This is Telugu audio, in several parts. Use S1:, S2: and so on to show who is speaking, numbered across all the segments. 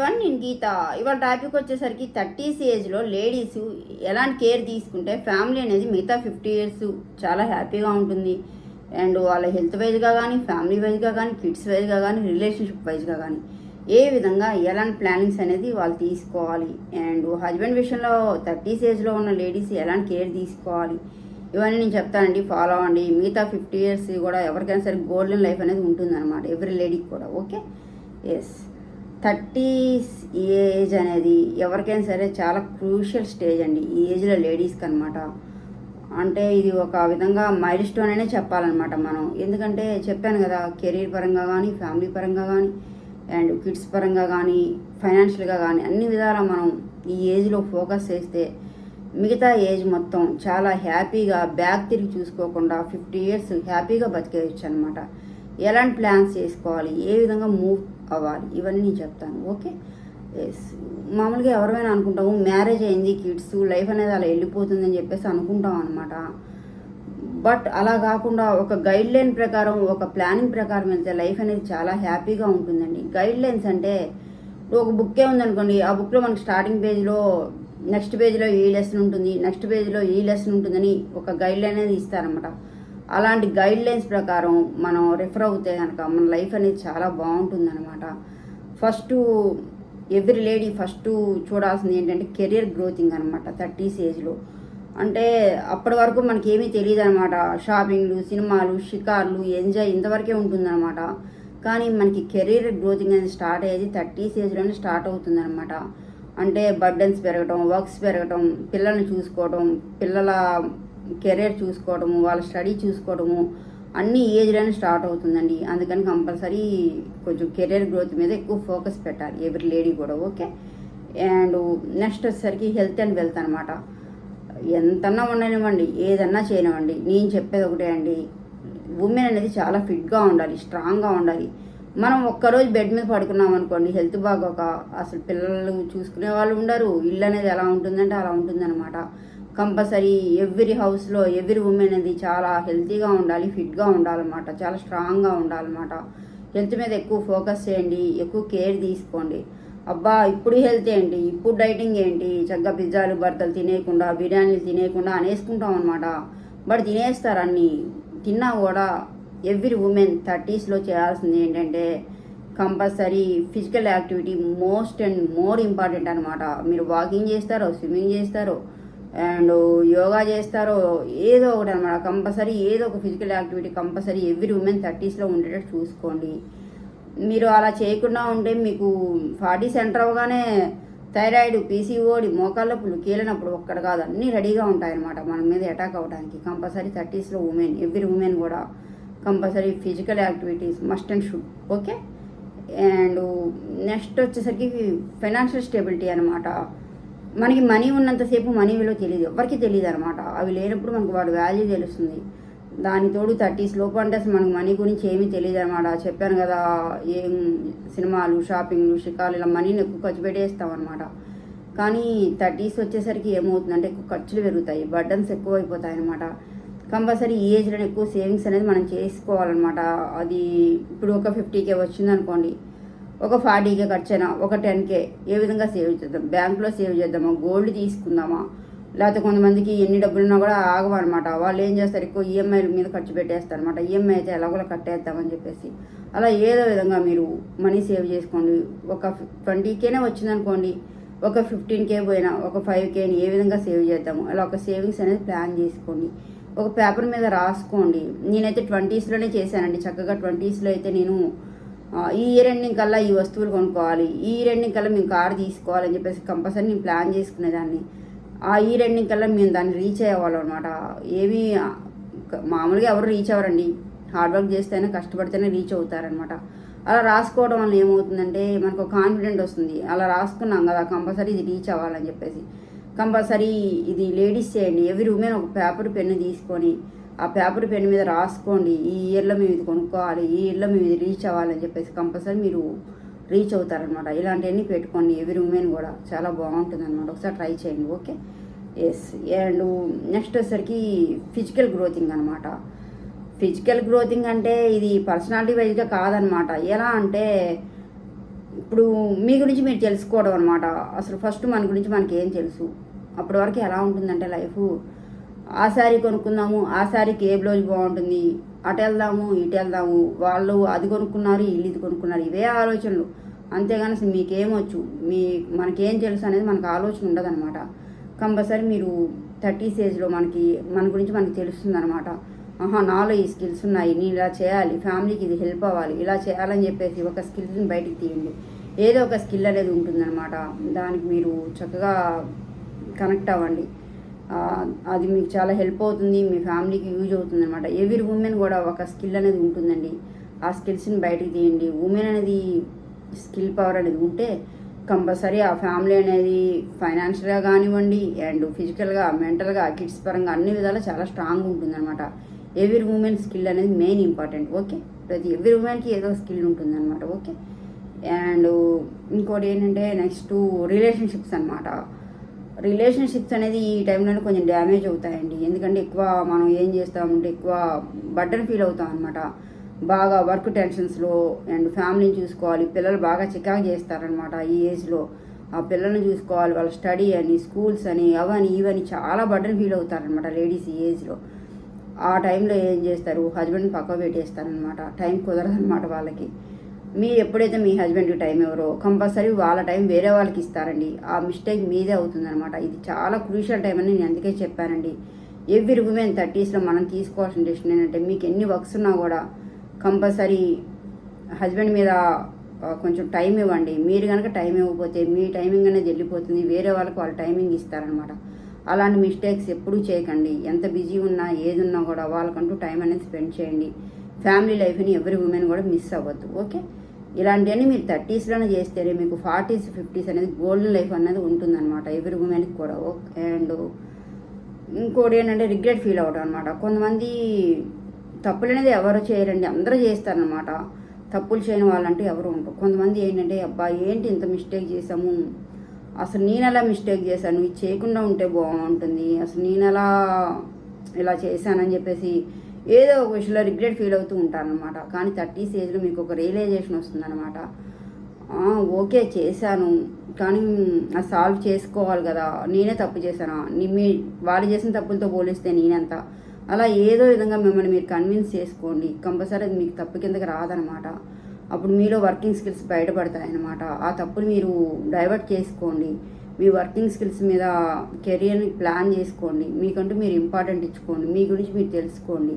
S1: వన్ నేను గీత. ఇవాళ టాపిక్ వచ్చేసరికి థర్టీస్ ఏజ్లో లేడీస్ ఎలాంటి కేర్ తీసుకుంటే ఫ్యామిలీ అనేది మిగతా ఫిఫ్టీ ఇయర్స్ చాలా హ్యాపీగా ఉంటుంది. అండ్ వాళ్ళ హెల్త్ వైజ్గా కానీ ఫ్యామిలీ వైజ్గా కానీ కిడ్స్ వైజ్గా కానీ రిలేషన్షిప్ వైజ్గా కానీ ఏ విధంగా ఎలాంటి ప్లానింగ్స్ అనేది వాళ్ళు తీసుకోవాలి. అండ్ హస్బెండ్ విషయంలో థర్టీస్ ఏజ్లో ఉన్న లేడీస్ ఎలాంటి కేర్ తీసుకోవాలి. ఇవన్నీ నేను చెప్తానండి ఫాలో అవ్వండి. మిగతా ఫిఫ్టీ ఇయర్స్ కూడా ఎవరికైనా సరే గోల్డెన్ లైఫ్ అనేది ఉంటుందన్నమాట ఎవ్రీ లేడీకి కూడా ఓకే ఎస్ థర్టీ ఏజ్ అనేది ఎవరికైనా సరే చాలా క్రూషియల్ స్టేజ్ అండి ఈ ఏజ్లో లేడీస్కి అనమాట అంటే ఇది ఒక విధంగా మైల్ స్టోన్ అనే చెప్పాలన్నమాట మనం. ఎందుకంటే చెప్పాను కదా కెరీర్ పరంగా కానీ ఫ్యామిలీ పరంగా కానీ అండ్ కిడ్స్ పరంగా కానీ ఫైనాన్షియల్గా కానీ అన్ని విధాలా మనం ఈ ఏజ్లో ఫోకస్ చేస్తే మిగతా ఏజ్ మొత్తం చాలా హ్యాపీగా బ్యాక్ తిరిగి చూసుకోకుండా ఫిఫ్టీ ఇయర్స్ హ్యాపీగా బతికేయచ్చు అనమాట ఎలాంటి ప్లాన్స్ చేసుకోవాలి? ఏ విధంగా మూవ్ అవ్వాలి? ఇవన్నీ నేను చెప్తాను. ఓకే? ఎస్ మామూలుగా ఎవరైనా అనుకుంటాము మ్యారేజ్ అయింది కిడ్స్ లైఫ్ అనేది అలా వెళ్ళిపోతుందని చెప్పేసి అనుకుంటాం అనమాట బట్ అలా కాకుండా ఒక గైడ్ లైన్ ప్రకారం ఒక ప్లానింగ్ ప్రకారం వెళ్తే లైఫ్ అనేది చాలా హ్యాపీగా ఉంటుందండి. గైడ్ లైన్స్ అంటే ఒక బుక్కే ఉందనుకోండి ఆ బుక్లో మనకి స్టార్టింగ్ పేజ్లో నెక్స్ట్ పేజ్లో ఈ లెసన్ ఉంటుంది నెక్స్ట్ పేజ్లో ఈ లెసన్ ఉంటుందని ఒక గైడ్ లైన్ అనేది ఇస్తారనమాట అలాంటి గైడ్ లైన్స్ ప్రకారం మనం రిఫర్ అవుతే కనుక మన లైఫ్ అనేది చాలా బాగుంటుందన్నమాట. ఫస్ట్ ఎవ్రీ లేడీ ఫస్ట్ చూడాల్సింది ఏంటంటే కెరీర్ గ్రోతింగ్ అనమాట థర్టీస్ ఏజ్లో అంటే అప్పటి వరకు మనకి ఏమీ తెలియదు అనమాట షాపింగ్లు సినిమాలు షికార్లు ఎంజాయ్ ఇంతవరకే ఉంటుందన్నమాట. కానీ మనకి కెరీర్ గ్రోతింగ్ అనేది స్టార్ట్ అయ్యేది థర్టీస్ ఏజ్లోనే స్టార్ట్ అవుతుందన్నమాట. అంటే బర్డన్స్ పెరగటం వర్క్స్ పెరగటం పిల్లల్ని చూసుకోవడం పిల్లల కెరీర్ చూసుకోవడము వాళ్ళ స్టడీ చూసుకోవడము అన్ని ఏజ్లోనే స్టార్ట్ అవుతుందండి. అందుకని కంపల్సరీ కొంచెం కెరీర్ గ్రోత్ మీద ఎక్కువ ఫోకస్ పెట్టాలి. ఎవరి లేడీ కూడా ఓకే? అండ్ నెక్స్ట్ వచ్చేసరికి హెల్త్ అండ్ వెల్త్ అనమాట ఎంతన్నా ఉండనివ్వండి ఏదన్నా చేయనివ్వండి. నేను చెప్పేది ఒకటే అండి. ఉమెన్ అనేది చాలా ఫిట్గా ఉండాలి స్ట్రాంగ్గా ఉండాలి. మనం ఒక్కరోజు బెడ్ మీద పడుకున్నాం అనుకోండి హెల్త్ బాగోక అసలు పిల్లలు చూసుకునే వాళ్ళు ఉండరు. ఇల్లు అనేది ఎలా ఉంటుందంటే అలా ఉంటుందన్నమాట. కంపల్సరీ ఎవ్రీ హౌస్లో ఎవ్రీ ఉమెన్ అనేది చాలా హెల్తీగా ఉండాలి ఫిట్గా ఉండాలన్నమాట. చాలా స్ట్రాంగ్గా ఉండాలన్నమాట. హెల్త్ మీద ఎక్కువ ఫోకస్ చేయండి ఎక్కువ కేర్ తీసుకోండి. అబ్బా ఇప్పుడు హెల్త్ ఏంటి? ఇప్పుడు డైటింగ్ ఏంటి? చక్కగా పిజ్జాలు బర్తలు తినేయకుండా బిర్యానీలు తినేయకుండా అనేసుకుంటాం అనమాట బట్ తినేస్తారు అన్నీ. తిన్నా కూడా ఎవ్రీ ఉమెన్ థర్టీస్లో చేయాల్సింది ఏంటంటే compulsory physical activity most and more important అనమాట మీరు వాకింగ్ చేస్తారో స్విమ్మింగ్ చేస్తారో అండ్ యోగా చేస్తారో ఏదో ఒకటి అనమాట కంపల్సరీ ఏదో ఒక physical activity compulsory every women థర్టీస్లో ఉండేటట్టు చూసుకోండి. మీరు అలా చేయకుండా ఉంటే మీకు ఫార్టీ సెంటర్ అవగానే థైరాయిడ్ పీసీఓడి మోకాళ్ళ నొప్పులు ఒక్కడ కాదు అన్నీ రెడీగా ఉంటాయన్నమాట మన మీద అటాక్ అవ్వడానికి కంపల్సరీ థర్టీస్లో ఉమెన్ ఎవ్రీ ఉమెన్ కూడా compulsory physical activities must and should okay? And next వచ్చేసరికి ఫైనాన్షియల్ స్టెబిలిటీ అనమాట మనకి మనీ ఉన్నంతసేపు మనీ విలువ తెలియదు ఎవరికి తెలియదు అనమాట అవి లేనప్పుడు మనకు వాడు వాల్యూ తెలుస్తుంది. దాని తోడు థర్టీస్ లోపు అంటే అసలు మనకు మనీ గురించి ఏమీ తెలియదు అనమాట చెప్పాను కదా ఏం సినిమాలు షాపింగ్లు షికాలు ఇలా మనీని ఎక్కువ ఖర్చు పెట్టేస్తాం అనమాట కానీ థర్టీస్ వచ్చేసరికి ఏమవుతుందంటే ఎక్కువ ఖర్చులు పెరుగుతాయి బర్డన్స్ ఎక్కువ అయిపోతాయి అనమాట కంపల్సరీ ఈ ఏజ్లో ఎక్కువ సేవింగ్స్ అనేది మనం చేసుకోవాలన్నమాట. అది ఇప్పుడు ఒక ఫిఫ్టీకే వచ్చింది అనుకోండి ఒక ఫార్టీకే ఖర్చైనా ఒక టెన్కే ఏ విధంగా సేవ్ చేద్దాం? బ్యాంకులో సేవ్ చేద్దామా? గోల్డ్ తీసుకుందామా? లేకపోతే కొంతమందికి ఎన్ని డబ్బులున్నా కూడా ఆగమన్నమాట వాళ్ళు ఏం చేస్తారు? ఎక్కువ ఈఎంఐల మీద ఖర్చు పెట్టేస్తారు అనమాట ఈఎంఐ అయితే ఎలాగోలా కట్టేద్దామని చెప్పేసి. అలా ఏదో విధంగా మీరు మనీ సేవ్ చేసుకోండి. ఒక ట్వంటీకేనే వచ్చిందనుకోండి ఒక ఫిఫ్టీన్ కే పోయినా ఒక ఫైవ్ కేని ఏ విధంగా సేవ్ చేద్దాము అలా ఒక సేవింగ్స్ అనేది ప్లాన్ చేసుకోండి. ఒక పేపర్ మీద రాసుకోండి. నేనైతే ట్వంటీస్లోనే చేశానండి. చక్కగా ట్వంటీస్లో అయితే నేను ఈ ఇయర్ ఎండింగ్ కల్లా ఈ వస్తువులు కొనుక్కోవాలి. ఈ ఇయర్ ఎండింగ్ కల్లా మేము కార్ తీసుకోవాలని చెప్పేసి కంపల్సరీ నేను ప్లాన్ చేసుకునేదాన్ని. ఆ ఇయర్ ఎండింగ్ కల్లా మేము దాన్ని రీచ్ అయ్యేవాళ్ళం ఏమీ మామూలుగా ఎవరు రీచ్ అవ్వరండి. హార్డ్ వర్క్ చేస్తేనే కష్టపడితేనే రీచ్ అవుతారనమాట అలా రాసుకోవడం వల్ల ఏమవుతుందంటే మనకు కాన్ఫిడెంట్ వస్తుంది. అలా రాసుకున్నాం కదా కంపల్సరీ ఇది రీచ్ అవ్వాలని చెప్పేసి. కంపల్సరీ ఇది లేడీస్ చేయండి. ఎవరి ఉమెన్ ఒక పేపర్ పెన్ను తీసుకొని ఆ పేపర్ పెన్ మీద రాసుకోండి. ఈ ఇయర్లో మేము ఇది కొనుక్కోవాలి ఈ ఇయర్లో మేము ఇది రీచ్ అవ్వాలని చెప్పేసి కంపల్సరీ మీరు రీచ్ అవుతారనమాట ఇలాంటివన్నీ పెట్టుకోండి. ఎవరి ఉమెన్ కూడా చాలా బాగుంటుంది అనమాట ఒకసారి ట్రై చేయండి. ఓకే ఎస్ అండ్ నెక్స్ట్ వచ్చేసరికి ఫిజికల్ గ్రోతింగ్ అనమాట ఫిజికల్ గ్రోతింగ్ అంటే ఇది పర్సనాలిటీ వైజ్గా కాదనమాట ఎలా అంటే ఇప్పుడు మీ గురించి మీరు తెలుసుకోవడం అనమాట అసలు ఫస్ట్ మన గురించి మనకి ఏం తెలుసు? అప్పటి వరకు ఎలా ఉంటుందంటే లైఫ్? ఆ శారీ కొనుక్కుందాము ఆ శారీకి ఏ బ్లౌజ్ బాగుంటుంది? అటు వెళ్దాము ఇటు వెళ్దాము. వాళ్ళు అది కొనుక్కున్నారు వీళ్ళు ఇది కొనుక్కున్నారు. ఇవే ఆలోచనలు. అంతేగాని అసలు మీకేమొచ్చు మీ మనకేం తెలుసు అనేది మనకు ఆలోచన ఉండదన్నమాట. కంపల్సరీ మీరు థర్టీ ఏజ్లో మనకి మన గురించి మనకి తెలుస్తుంది అనమాట ఆహా నాలో ఈ స్కిల్స్ ఉన్నాయి నేను ఇలా చేయాలి ఫ్యామిలీకి ఇది హెల్ప్ అవ్వాలి ఇలా చేయాలని చెప్పేసి ఒక స్కిల్ని బయటికి తీయండి. ఏదో ఒక స్కిల్ అనేది ఉంటుందన్నమాట. దానికి మీరు చక్కగా కనెక్ట్ అవ్వండి. అది మీకు చాలా హెల్ప్ అవుతుంది మీ ఫ్యామిలీకి యూజ్ అవుతుంది అనమాట ఎవరి ఉమెన్ కూడా ఒక స్కిల్ అనేది ఉంటుందండి. ఆ స్కిల్స్ని బయటికి తీయండి. ఉమెన్ అనేది స్కిల్ పవర్ అనేది ఉంటే కంపల్సరీ ఆ ఫ్యామిలీ అనేది ఫైనాన్షియల్గా కానివ్వండి అండ్ ఫిజికల్గా మెంటల్గా కిడ్స్ పరంగా అన్ని విధాలు చాలా స్ట్రాంగ్ ఉంటుందన్నమాట. ఎవరి ఉమెన్ స్కిల్ అనేది మెయిన్ ఇంపార్టెంట్ ఓకే? ప్రతి ఎవరి ఉమెన్కి ఏదో స్కిల్ ఉంటుందన్నమాట ఓకే? అండ్ ఇంకోటి ఏంటంటే నెక్స్ట్ రిలేషన్షిప్స్ అనమాట రిలేషన్షిప్స్ అనేది ఈ టైంలోనే కొంచెం డ్యామేజ్ అవుతాయండి. ఎందుకంటే ఎక్కువ మనం ఏం చేస్తామంటే ఎక్కువ బట్టన్ ఫీల్ అవుతాం అనమాట బాగా వర్క్ టెన్షన్స్లో అండ్ ఫ్యామిలీని చూసుకోవాలి. పిల్లలు బాగా చికాకు చేస్తారనమాట ఈ ఏజ్లో. ఆ పిల్లల్ని చూసుకోవాలి వాళ్ళ స్టడీ అని స్కూల్స్ అని అవని ఇవని చాలా బటన్ ఫీల్ అవుతారనమాట లేడీస్ ఈ ఏజ్లో. ఆ టైంలో ఏం చేస్తారు? హస్బెండ్ పక్క పెట్టేస్తారనమాట టైం కుదరదనమాట వాళ్ళకి. మీరు ఎప్పుడైతే మీ హస్బెండ్కి టైం ఇవ్వరో కంపల్సరీ వాళ్ళ టైం వేరే వాళ్ళకి ఇస్తారండి. ఆ మిస్టేక్ మీదే అవుతుందనమాట ఇది చాలా క్రూషియల్ టైం అని నేను అందుకే చెప్పానండి. ఎవ్రీ ఉమెన్ థర్టీస్లో మనం తీసుకోవాల్సిన డెసిషన్ ఏంటంటే మీకు ఎన్ని వర్క్స్ ఉన్నా కూడా కంపల్సరీ హస్బెండ్ మీద కొంచెం టైం ఇవ్వండి. మీరు కనుక టైం ఇవ్వకపోతే మీ టైమింగ్ అనేది వెళ్ళిపోతుంది. వేరే వాళ్ళకి వాళ్ళ టైమింగ్ ఇస్తారనమాట అలాంటి మిస్టేక్స్ ఎప్పుడూ చేయకండి. ఎంత బిజీ ఉన్నా ఏది ఉన్నా కూడా వాళ్ళకంటూ టైం అనేది స్పెండ్ చేయండి. ఫ్యామిలీ లైఫ్ని ఎవరి ఉమెన్ కూడా మిస్ అవ్వద్దు ఓకే? ఇలాంటివన్నీ మీరు థర్టీస్లోనే చేస్తేనే మీకు ఫార్టీస్ ఫిఫ్టీస్ అనేది గోల్డెన్ లైఫ్ అనేది ఉంటుందన్నమాట ఎవరి ఉమెన్కి కూడా ఓకే అండ్ ఇంకోటి ఏంటంటే రిగ్రెట్ ఫీల్ అవడం అనమాట కొంతమంది తప్పులు అనేది ఎవరు చేయరండి అందరూ చేస్తారనమాట తప్పులు చేయని వాళ్ళంటే ఎవరు ఉంటారు కొంతమంది ఏంటంటే అబ్బా ఏంటి ఇంత మిస్టేక్ చేసాము అసలు నేను ఎలా మిస్టేక్ చేశాను? ఇది చేయకుండా ఉంటే బాగుంటుంది. అసలు నేను ఎలా ఇలా చేశానని చెప్పేసి ఏదో ఒక విషయంలో రిగ్రెట్ ఫీల్ అవుతూ ఉంటారనమాట కానీ థర్టీ ఏజ్లో మీకు ఒక రియలైజేషన్ వస్తుందన్నమాట. ఓకే చేశాను. కానీ అది సాల్వ్ చేసుకోవాలి కదా. నేనే తప్పు చేశానా? మీ వాళ్ళు చేసిన తప్పులతో పోలిస్తే నేనంత? అలా ఏదో విధంగా మిమ్మల్ని మీరు కన్విన్స్ చేసుకోండి. కంపల్సరీ అది మీకు తప్పు కిందకి రాదనమాట అప్పుడు మీలో వర్కింగ్ స్కిల్స్ బయటపడతాయన్నమాట. ఆ తప్పుని మీరు డైవర్ట్ చేసుకోండి. మీ వర్కింగ్ స్కిల్స్ మీద కెరియర్ని ప్లాన్ చేసుకోండి. మీకంటూ మీరు ఇంపార్టెంట్ ఇచ్చుకోండి. మీ గురించి మీరు తెలుసుకోండి.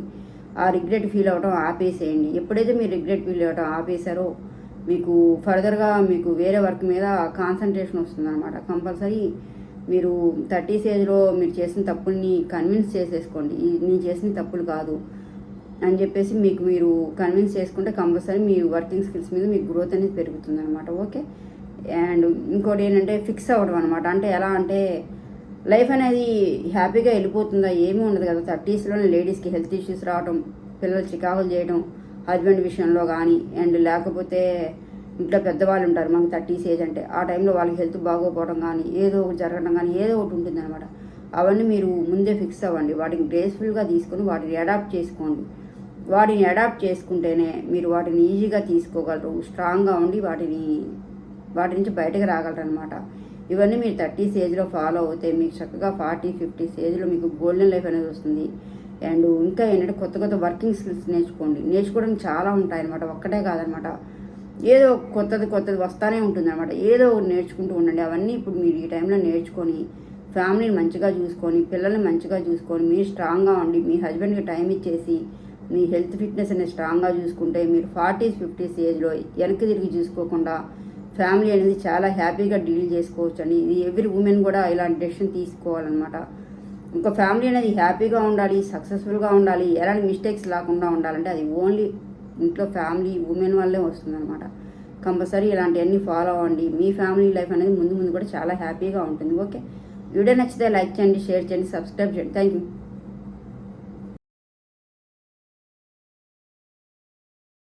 S1: ఆ రిగ్రెట్ ఫీల్ అవ్వడం ఆపేసేయండి. ఎప్పుడైతే మీరు రిగ్రెట్ ఫీల్ అవ్వడం ఆపేశారో మీకు ఫర్దర్గా మీకు వేరే వర్క్ మీద కాన్సన్ట్రేషన్ వస్తుందన్నమాట. కంపల్సరీ మీరు థర్టీ ఏజ్లో మీరు చేసిన తప్పుల్ని కన్విన్స్ చేసేసుకోండి. నేను చేసిన తప్పులు కాదు అని చెప్పేసి మీకు మీరు కన్విన్స్ చేసుకుంటే కంపల్సరీ మీ వర్కింగ్ స్కిల్స్ మీద మీకు గ్రోత్ అనేది పెరుగుతుంది అనమాట ఓకే? అండ్ ఇంకోటి ఏంటంటే ఫిక్స్ అవ్వడం అనమాట అంటే ఎలా అంటే లైఫ్ అనేది హ్యాపీగా వెళ్ళిపోతుందా ఏమీ ఉండదు కదా. థర్టీస్లోనే లేడీస్కి హెల్త్ ఇష్యూస్ రావడం పిల్లలు చికాకులు చేయడం హస్బెండ్ విషయంలో కానీ అండ్ లేకపోతే ఇంట్లో పెద్దవాళ్ళు ఉంటారు మాకు థర్టీస్ ఏజ్ అంటే ఆ టైంలో వాళ్ళకి హెల్త్ బాగోపోవడం కానీ ఏదో ఒకటి జరగడం కానీ ఏదో ఒకటి ఉంటుంది అనమాట అవన్నీ మీరు ముందే ఫిక్స్ అవ్వండి. వాటిని గ్రేస్ఫుల్గా తీసుకొని వాటిని అడాప్ట్ చేసుకోండి. వాటిని అడాప్ట్ చేసుకుంటేనే మీరు వాటిని ఈజీగా తీసుకోగలరు స్ట్రాంగ్గా ఉండి వాటిని వాటి నుంచి బయటకు రాగలరనమాట ఇవన్నీ మీరు థర్టీ ఏజ్లో ఫాలో అవుతే మీకు చక్కగా ఫార్టీ ఫిఫ్టీ ఏజ్లో మీకు గోల్డెన్ లైఫ్ అనేది వస్తుంది. అండ్ ఇంకా ఏంటంటే కొత్త కొత్త వర్కింగ్ స్కిల్స్ నేర్చుకోండి. నేర్చుకోవడానికి చాలా ఉంటాయన్నమాట. ఒక్కటే కాదనమాట ఏదో కొత్తది కొత్తది వస్తానే ఉంటుందన్నమాట. ఏదో నేర్చుకుంటూ ఉండండి. అవన్నీ ఇప్పుడు మీరు ఈ టైంలో నేర్చుకొని ఫ్యామిలీని మంచిగా చూసుకొని పిల్లల్ని మంచిగా చూసుకొని మీరు స్ట్రాంగ్గా ఉండి మీ హస్బెండ్కి టైం ఇచ్చేసి మీ హెల్త్ ఫిట్నెస్ అనేది స్ట్రాంగ్గా చూసుకుంటే మీరు ఫార్టీస్ ఫిఫ్టీస్ ఏజ్లో వెనక్కి తిరిగి చూసుకోకుండా ఫ్యామిలీ అనేది చాలా హ్యాపీగా డీల్ చేసుకోవచ్చు అండి ఇది ఎవ్రీ ఉమెన్ కూడా ఇలాంటి డెసిషన్ తీసుకోవాలన్నమాట. ఇంకా ఫ్యామిలీ అనేది హ్యాపీగా ఉండాలి సక్సెస్ఫుల్గా ఉండాలి ఎలాంటి మిస్టేక్స్ లేకుండా ఉండాలంటే అది ఓన్లీ ఇంట్లో ఫ్యామిలీ ఉమెన్ వల్లే వస్తుందన్నమాట. కంపల్సరీ ఇలాంటివన్నీ ఫాలో అవ్వండి. మీ ఫ్యామిలీ లైఫ్ అనేది ముందు ముందు కూడా చాలా హ్యాపీగా ఉంటుంది. ఓకే? వీడియో నచ్చితే లైక్ చేయండి షేర్ చేయండి సబ్స్క్రైబ్ చేయండి. Thank you.